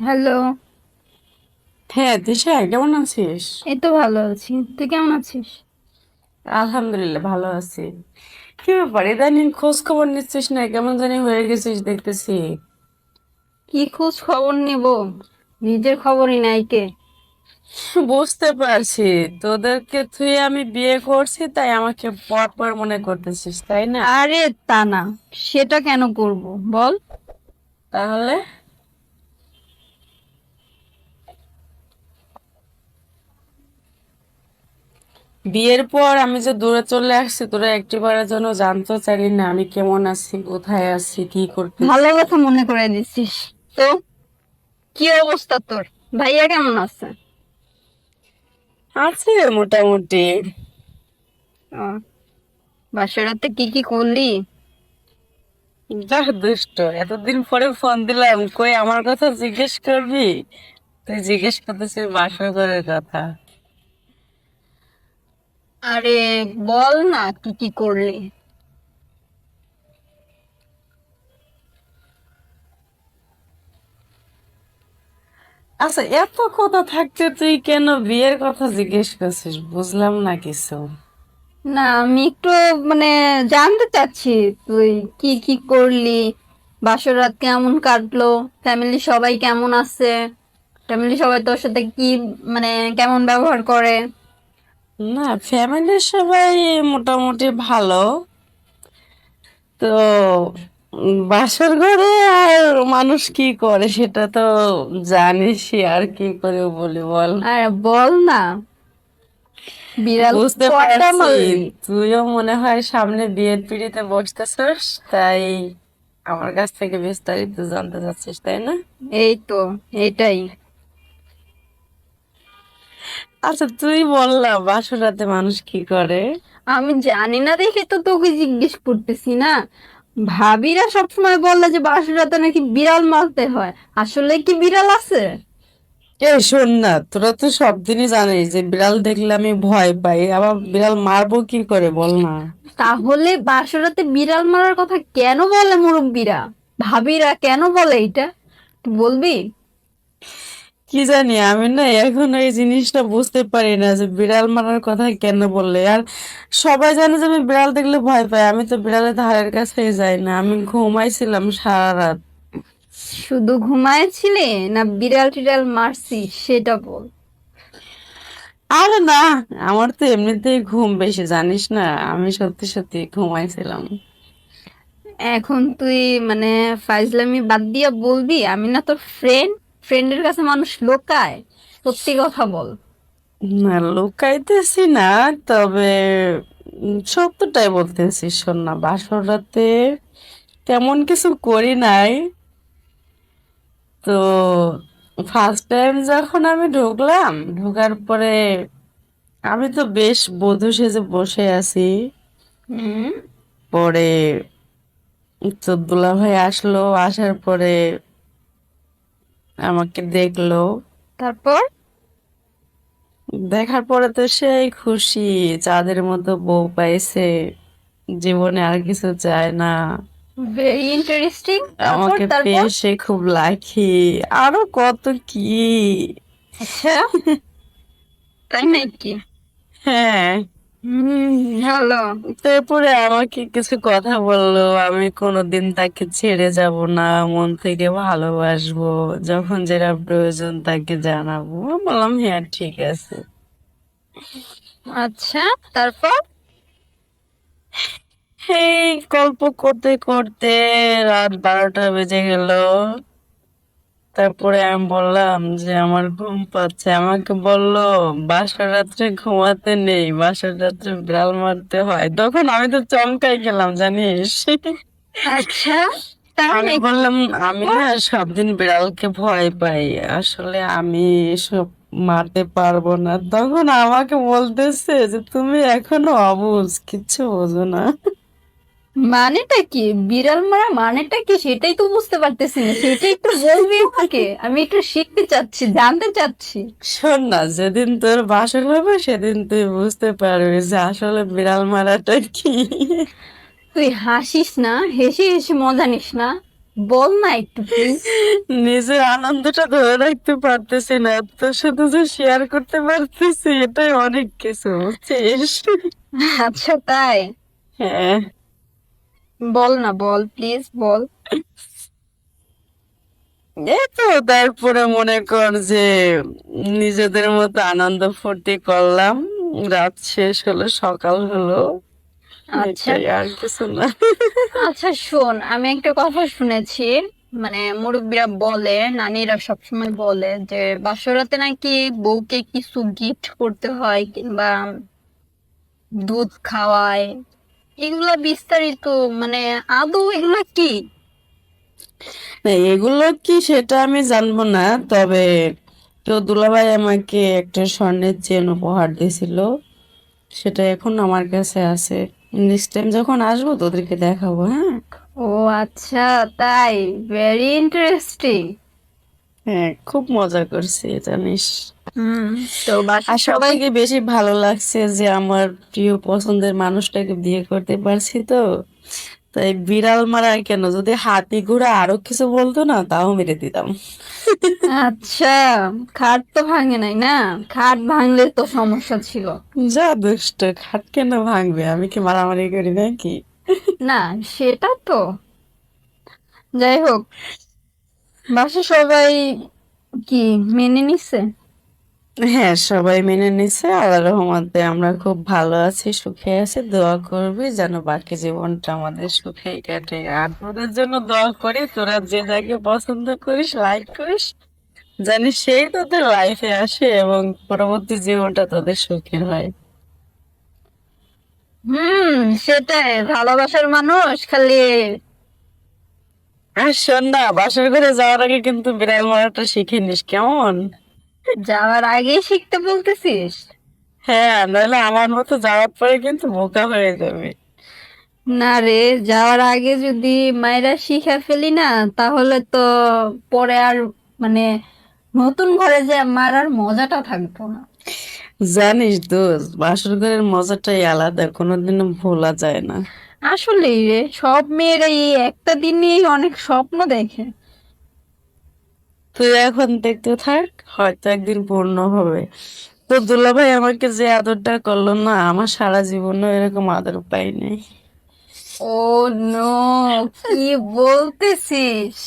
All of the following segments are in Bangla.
হ্যালো। হ্যাঁ দিশা কেমন আছিস? এই তো ভালো আছি। তুই কেমন আছিস? আলহামদুলিল্লাহ ভালো আছি। কি ব্যাপার ইদানিং খোঁজ খবর নিচ্ছিস না? কেমন জানি হয়ে গেছিস দেখতেছি। কি খোঁজ খবর নেব? নিজের খবরই নাই কে? বুঝতে পারছি। তোদেরকে তুই আমি বিয়ে করছি তাই আমাকে পর পর মনে করতেছিস তাই না? আরে তা না সেটা কেন করব? বল। তাহলে? বিয়ের পর আমি যে দূরে চলে আসছি তোরা একটিবারের জন্য জানতে চাইলি না আমি কেমন আছি কোথায় আছি কি করতে ভালো কথা মনে করে দিচ্ছিস তো কি অবস্থা তোর? ভাইয়া কেমন আছে? আছে মোটামুটি। বাসরাতে কি কি করলি? যাহ দুষ্ট এতদিন পরে ফোন দিলাম কই আমার কথা জিজ্ঞেস করবি? তুই জিজ্ঞেস করতেছিস বাসর ঘরের কথা। আরে বল না কি কি করলি? আচ্ছা এত কথা থাকতে তুই কেন বিয়ের কথা জিজ্ঞেস করছিস? বুঝলাম না কিছু। না আমি একটু মানে জানতে চাচ্ছি তুই কি কি করলি? বাসর রাত কেমন কাটলো? ফ্যামিলি সবাই কেমন আছে? ফ্যামিলি সবাই তোর সাথে কি মানে কেমন ব্যবহার করে? না ফ্যামিলির সবাই মোটামুটি ভালো। তো বাসর ঘরে আর মানুষ কি করে সেটা তো জানিসই আর কি করে বলি বল? আর বল না। বিড়াল বুঝতে পারছি তুইও মনে হয় সামনে বিয়ের পিড়িতে বসতেছিস তাই আমার কাছ থেকে বিস্তারিত জানতে চাচ্ছিস তাই না? এই তো এটাই। আচ্ছা তুই বললা বাসরাতে মানুষ কি করে? আমি জানি না দেখে তো তোকে জিজ্ঞেস করতেছি না। ভাবিরা সবসময় বললে যে বাসর রাতে নাকি বিড়াল মারতে হয়। আসলে কি বিড়াল আছে? এই শোন না তোরা তো সব দিনই জানিস যে বিড়াল দেখলে আমি ভয় পাই। আবার বিড়াল মারবো কি করে বল না। তাহলে বাসরাতে বিড়াল মারার কথা কেন বলে মুরব্বীরা? ভাবিরা কেন বলে এটা? তুই বলবি? কি জানি আমি না এখন এই জিনিসটা বুঝতে পারি না যে বিড়াল মারার কথা কেন বললে। আর সবাই জানে যে আমি বিড়াল দেখলে ভয় পাই আমি তো বিড়ালের ধারের কাছে যাই না আমি ঘুমাইছিলাম সারা রাত শুধু ঘুমায়েছিলে না বিড়াল টিড়াল মারছি সেটা বল। আরে না আমার তো এমনিতেই ঘুম বেশি জানিস না আমি সত্যি সত্যি ঘুমাইছিলাম। এখন তুই মানে ফাইজলামি বাদ দিয়া বলবি আমি না তোর ফ্রেন্ড ফ্রেন্ডের কাছে মানুষ লোকায়? সত্যি কথা বল। না লুকাইতেছি না তবে সত্যটাই বলতেছি শোন না বাসর রাতে তেমন কিছু করি নাই। তো ফার্স্ট টাইম যখন আমি ঢুকলাম ঢোকার পরে আমি তো বেশ বধূ সেজে বসে আছি। পরে তো দুলাভাই আসলো আসার পরে আমাকে দেখল। তারপর? দেখার পরে তো সেই খুশি চাঁদের মতো বউ পাইছে। জীবনে আর কিছু চায় না। ভেরি ইন্টারেস্টিং আমাকে পেয়ে সে খুব লাখি। আরও কত কি? আচ্ছা। তাই নাকি? হ্যাঁ। হুম ভালো তারপরে আমাকে কিছু কথা বলল আমি কোনোদিন তাকে ছেড়ে যাব না মন থেকে ভালোবাসবো যখন যেটা প্রয়োজন তাকে জানাব। বললাম হ্যাঁ ঠিক আছে। আচ্ছা তারপর? এই গল্প করতে করতে রাত বারোটা বেজে গেল। তারপরে আমি বললাম যে আমার ঘুম পাচ্ছে। আমাকে বলল বাসার রাত্রে ঘুমাতে নেই বাসার রাত্রে বিড়াল মারতে হয়। তখন আমি তো চমকাই গেলাম জানিস? আচ্ছা আমি বললাম আমি না সব দিন বিড়ালকে ভয় পাই। আসলে আমি এসব মারতে পারব না। তখন আমাকে বলতেছে যে তুমি এখনও অবুঝ কিচ্ছু বোঝো না। মানেটা কি? বিড়াল মারা মানেটা কি? সেটাই তো বুঝতে পারতেছি না। সেটাই একটু বলবি আমাকে। আমি একটু শিখতে চাচ্ছি জানতে চাচ্ছি। শোন না যেদিন তোর বাসর হবে সেদিন তুই বুঝতে পারবি যে আসলে বিড়াল মারাটা কি। তুই হাসিস না? হেসে হেসে মজা নিস না? বল না একটু নিজের আনন্দটা ধরে রাখতে পারতেছি না। তোর সাথে যে শেয়ার করতে পারতেছি এটাই অনেক কিছু বুঝছিস? আচ্ছা তাই। হ্যাঁ। বল না বল প্লিজ বল। তো তারপরে মনে কর যে নিজেদের মতো আনন্দ ফুর্তি করলাম রাত শেষ হলো সকাল হলো। আচ্ছা। আর কিছু না। আচ্ছা শোন আমি একটা কথা শুনেছি মানে মুরব্বীরা বলে নানিরা সবসময় বলে যে বাসরাতে নাকি বউকে কিছু গিফট করতে হয় কিংবা দুধ খাওয়ায়। এগুলা বিস্তারিত মানে আদৌ এগুলা কি? না, এগুলো কি সেটা আমি জানব না তবে তো দুলাভাই আমাকে একটা স্বর্ণের চেন উপহার দিয়েছিল সেটা এখন আমার কাছে আছে। নেক্সট টাইম যখন আসব তোদেরকে দেখাবো হ্যাঁ? ও আচ্ছা তাই? ভেরি ইন্টারেস্টিং হ্যাঁ খুব মজা করছি জানিস তো আর সবাইকে বেশি ভালো লাগছে যে আমার প্রিয় পছন্দের মানুষটাকে বিয়ে করতে পারছি তো। তাই বিড়াল মারা কেন? যদি হাতি ঘোড়া আরও কিছু বলতো না তাও মেরে দিতাম। আচ্ছা খাট তো ভাঙে নাই না? খাট ভাঙলে তো সমস্যা ছিল। যা দুষ্ট খাট কেন ভাঙবে? আমি কি মারামারি করি নাকি? না সেটা তো। যাই হোক বাসা সবাই কি মেনে নিছে? হ্যাঁ সবাই মেনে নিছে। আল্লাহ রহমতে আমরা খুব ভালো আছি সুখে আছি। দোয়া করবি যেন বাকি জীবনটা আমাদের সুখেই কাটে। আর তোদের জন্য দোয়া করি তোরা যে যাকে পছন্দ করিস লাইক করিস জানিস সেই তোদের লাইফে আসে এবং পরবর্তী জীবনটা তোদের সুখের হয়। হুম সেটাই। ভালোবাসার মানুষ খালি। আর শোন না বাসর ঘরে যাওয়ার আগে কিন্তু বিড়াল মারাটা শিখে নিস কেমন? যাওয়ার আগেই শিখতে বলতেছিস? হ্যাঁ নাহলে আমার মতো যাওয়ার পরে কিন্তু বোকা হয়ে যাবে। না রে যাওয়ার আগে যদি মায়েরা শিখে ফেলি না তাহলে তো পরে আর মানে নতুন ঘরে যে মারার মজাটা থাকতো না। জানিস দোস্ত বাসর ঘরের মজাটাই আলাদা কোনোদিনও ভোলা যায় না। আসলেই রে সব মেয়েরা এই একটা দিনই অনেক স্বপ্ন দেখে। তুই এখন দেখতে থাক হয়তো একদিন পূর্ণ হবে। তো দুলাভাই আমাকে যে আদরটা করল না আমার সারা জীবনও এরকম আদর পাই নাই ও নো কি বলতেছিস?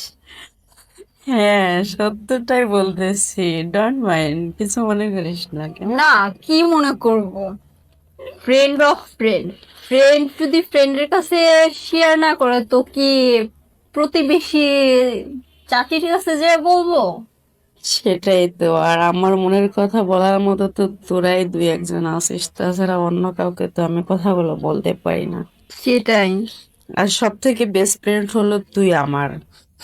হ্যাঁ সত্যটাই বলতেছি। ডোন্ট মাইন্ড কিছু মনে করিস না না কি মনে করব? ফ্রেন্ড অফ ফ্রেন্ড ফ্রেন্ড যদি ফ্রেন্ডের কাছে শেয়ার না করে তো কি প্রতিবেশী চাচির কাছে যে বলব? সেটাই তো আর আমার মনের কথা বলার মতো তো তোরাই দুই একজন আছিস তাছাড়া অন্য কাউকে তো আমি কথাগুলো বলতে পারি না। সেটাই। আর সব থেকে বেস্ট ফ্রেন্ড হলো তুই আমার।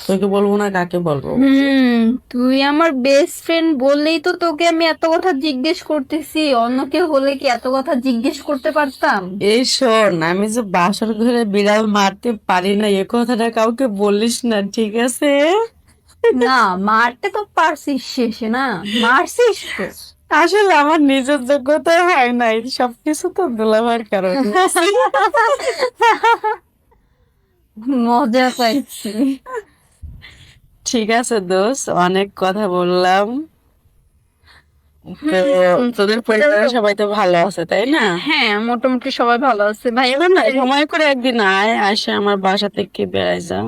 তোকে বলব না কাকে বলব? হুম তুই আমার বেস্ট ফ্রেন্ড বললেই তো তোকে আমি এত কথা জিজ্ঞেস করতেছি। অন্য কেউ হলে কি এত কথা জিজ্ঞেস করতে পারতাম? এই শোন আমি যে বাসর ঘরে বিড়াল মারতে পারি না এ কথাটা কাউকে বলিস না ঠিক আছে? না মারতে তো পারছিস শেষে না? মারছিস তো। আসলে আমার নিজের যোগ্যতা হয় নাই সবকিছু তো দুলাভাইয়ের কারণে মজা পাইছি। ঠিক আছে দোস্ত অনেক কথা বললাম। তোদের পরিবারের সবাই তো ভালো আছে তাই না? হ্যাঁ মোটামুটি সবাই ভালো আছে। ভাই না সময় করে একদিন আয় আসে আমার বাসা থেকে বেড়াই যা।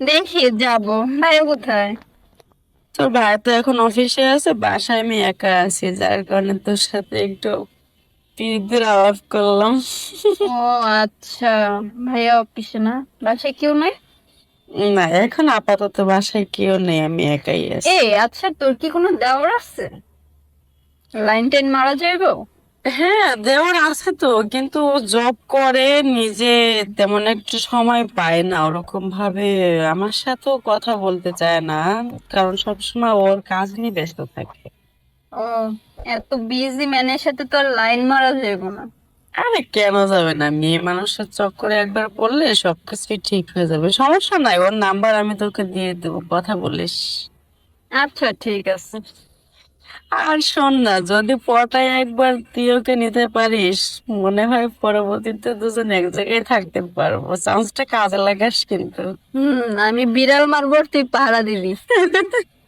দেখি যাব। ভাই কোথায়? তোর ভাই তো এখন অফিসে আছে বাসায় আমি একা আছি যার কারণে তোর সাথে একটু পিরিতের আলাপ করলাম। ও আচ্ছা। ভাইয়া অফিসে না? বাসায় কেউ নাই? না এখন আপাতত বাসায় কেউ নেই আমি একাই আছি। এ আচ্ছা তোর কি কোনো দেওয়ার আছে? লাইন টাইন মারা যাইবো? হ্যাঁ দেওয়ার আছে তো কিন্তু জব করে নিজে তেমন একটু সময় পায় না ওরকম ভাবে আমার সাথেও কথা বলতে চায় না কারণ সবসময় ওর কাজ নিয়ে ব্যস্ত থাকে। ও এত বিজি ম্যানের সাথে তো লাইন মারা যাইবো না। আরে কেন যাবে না? মেয়ে মানুষের চক্করে একবার পড়লে সবকিছুই ঠিক হয়ে যাবে। সমস্যা নাই ওর নাম্বার আমি তোকে দিয়ে দেবো কথা বলিস। আচ্ছা ঠিক আছে। আর শোন না যদি পটায় একবার তুই ওকে নিতে পারিস মনে হয় পরবর্তীতে দুজন এক জায়গায় থাকতে পারব। চান্সটা কাজে লাগাস কিন্তু। হুম আমি বিড়াল মারবো তুই পাহারা দিবি।